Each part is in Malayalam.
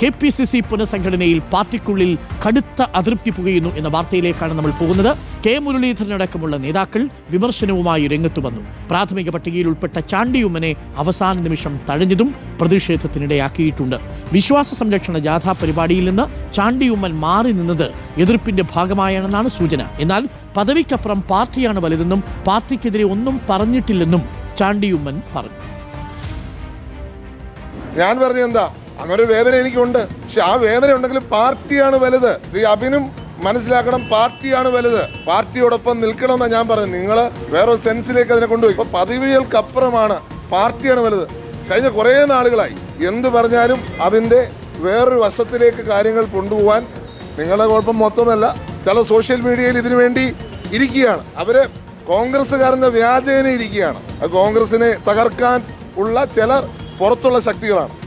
കെ പി സി സി പുനഃസംഘടനയിൽ പാർട്ടിക്കുള്ളിൽ കടുത്ത അതൃപ്തി പുകയുന്നു എന്ന വാർത്തയിലേക്കാണ് നമ്മൾ പോകുന്നത്. കെ മുരളീധരനടക്കമുള്ള നേതാക്കൾ വിമർശനവുമായി രംഗത്തു വന്നു. പ്രാഥമിക പട്ടികയിൽ ഉൾപ്പെട്ട ചാണ്ടിയുമ്മനെ അവസാന നിമിഷം തഴഞ്ഞതും പ്രതിഷേധത്തിനിടയാക്കിയിട്ടുണ്ട്. വിശ്വാസ സംരക്ഷണ ജാഥാ പരിപാടിയിൽ നിന്ന് ചാണ്ടിയുമ്മൻ മാറി നിന്നത് എതിർപ്പിന്റെ ഭാഗമായാണെന്നാണ് സൂചന. എന്നാൽ പദവിക്കപ്പുറം പാർട്ടിയാണ് വലുതെന്നും പാർട്ടിക്കെതിരെ ഒന്നും പറഞ്ഞിട്ടില്ലെന്നും ചാണ്ടിയുമ്മൻ പറഞ്ഞു. ഞാൻ പറഞ്ഞ എന്താ? അങ്ങനെ ഒരു വേദന എനിക്കുണ്ട്. പക്ഷെ ആ വേദന ഉണ്ടെങ്കിൽ പാർട്ടിയാണ് വലുത്. ശ്രീ അഭിനും മനസ്സിലാക്കണം പാർട്ടിയാണ് വലുത്. പാർട്ടിയോടൊപ്പം നിൽക്കണമെന്നാണ് ഞാൻ പറയുന്നത്. നിങ്ങൾ വേറൊരു സെൻസിലേക്ക് അതിനെ കൊണ്ടുപോയി. ഇപ്പൊ പദവികൾക്കപ്പുറമാണ് പാർട്ടിയാണ് വലുത്. കഴിഞ്ഞ കുറേ നാളുകളായി. എന്ത് പറഞ്ഞാലും അതിന്റെ വേറൊരു വശത്തിലേക്ക് കാര്യങ്ങൾ കൊണ്ടുപോകാൻ നിങ്ങളുടെ കുഴപ്പം മൊത്തമല്ല. ചില സോഷ്യൽ മീഡിയയിൽ ഇതിനു വേണ്ടി ഇരിക്കുകയാണ്. അവർ കോൺഗ്രസ്സുകാരന്റെ വ്യാജേന ഇരിക്കുകയാണ്. കോൺഗ്രസിനെ തകർക്കാൻ ഉള്ള ചിലർ പുറത്തുള്ള ശക്തികളാണ്.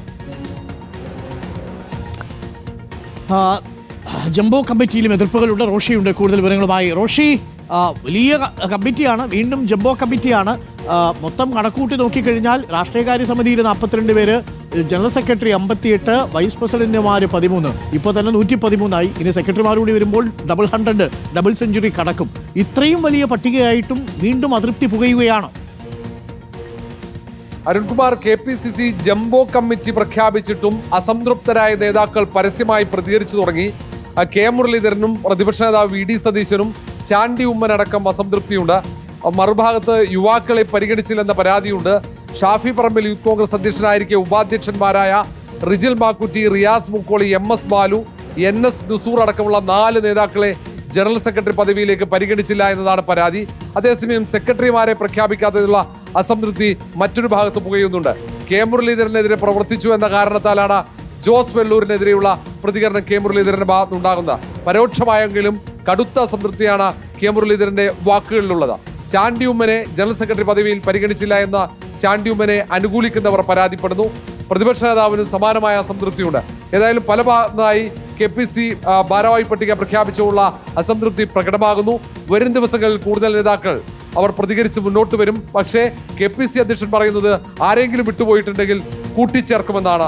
ജംബോ കമ്മിറ്റിയിലും എതിർപ്പുകളുണ്ട്. റോഷിയുണ്ട്. കൂടുതൽ വിവരങ്ങളുമായി റോഷി. വലിയ കമ്മിറ്റിയാണ്. വീണ്ടും ജംബോ കമ്മിറ്റിയാണ്. മൊത്തം കണക്കൂട്ടി നോക്കിക്കഴിഞ്ഞാൽ രാഷ്ട്രീയകാര്യ സമിതിയിൽ നാൽപ്പത്തിരണ്ട് പേര് ജനറൽ സെക്രട്ടറി അമ്പത്തിയെട്ട് വൈസ് പ്രസിഡന്റുമാർ പതിമൂന്ന്. ഇപ്പോൾ തന്നെ നൂറ്റി പതിമൂന്നായി ഇനി സെക്രട്ടറിമാർ കൂടി വരുമ്പോൾ ഡബിൾ ഹൺഡ്രഡ് ഡബിൾ സെഞ്ചുറി കടക്കും. ഇത്രയും വലിയ പട്ടികയായിട്ടും വീണ്ടും അതൃപ്തി പുകയുകയാണോ. Arunkumar K P C C jumbo committee പ്രഖ്യാപിച്ചിട്ടും അസംതൃപ്തരായ നേതാക്കൾ പരസ്യമായി പ്രതികരിച്ചു തുടങ്ങി. കെ മുരളീധരനും പ്രതിപക്ഷ നേതാവ് വി ഡി സതീശനും ചാണ്ടി ഉമ്മനടക്കം അസംതൃപ്തിയുണ്ട്. മറുഭാഗത്ത് യുവാക്കളെ പരിഗണിച്ചില്ലെന്ന പരാതിയുണ്ട്. ഷാഫി പറമ്പിൽ യൂത്ത് കോൺഗ്രസ് അധ്യക്ഷനായിരിക്കെ ഉപാധ്യക്ഷന്മാരായ Rijil Makkutty Riyas Mukkoli M S Balu N S Nusoor അടക്കമുള്ള നാല് നേതാക്കളെ ജനറൽ സെക്രട്ടറി പദവിയിലേക്ക് പരിഗണിച്ചില്ല എന്നതാണ് പരാതി. അതേസമയം സെക്രട്ടറിമാരെ പ്രഖ്യാപിക്കാത്തതിലുള്ള അസംതൃപ്തി മറ്റൊരു ഭാഗത്ത് പുകയുന്നുണ്ട്. കെ മുരളീധരനെതിരെ പ്രവർത്തിച്ചു എന്ന കാരണത്താലാണ് ജോസ് വെള്ളൂരിനെതിരെയുള്ള പ്രതികരണം കെ മുരളീധരന്റെ ഭാഗത്തുനിന്നുണ്ടാകുന്നത് പരോക്ഷമായെങ്കിലും കടുത്ത അസംതൃപ്തിയാണ് കെ മുരളീധരന്റെ വാക്കുകളിലുള്ളത്. ചാണ്ടിയുമ്മനെ ജനറൽ സെക്രട്ടറി പദവിയിൽ പരിഗണിച്ചില്ല എന്ന ചാണ്ടിയുമ്മനെ അനുകൂലിക്കുന്നവർ പരാതിപ്പെടുന്നു. പ്രതിപക്ഷ നേതാവിന് സമാനമായ അസംതൃപ്തിയുണ്ട്. ഏതായാലും പല ഭാഗത്തായി കെ പി സി ഭാരവാഹി പട്ടിക പ്രഖ്യാപിച്ചുള്ള അസംതൃപ്തി പ്രകടമാകുന്നു. വരും ദിവസങ്ങളിൽ കൂടുതൽ നേതാക്കൾ അവർ പ്രതികരിച്ച് മുന്നോട്ട് വരും. പക്ഷേ കെ പി സി അധ്യക്ഷൻ പറയുന്നത് ആരെങ്കിലും വിട്ടുപോയിട്ടുണ്ടെങ്കിൽ കൂട്ടിച്ചേർക്കുമെന്നാണ്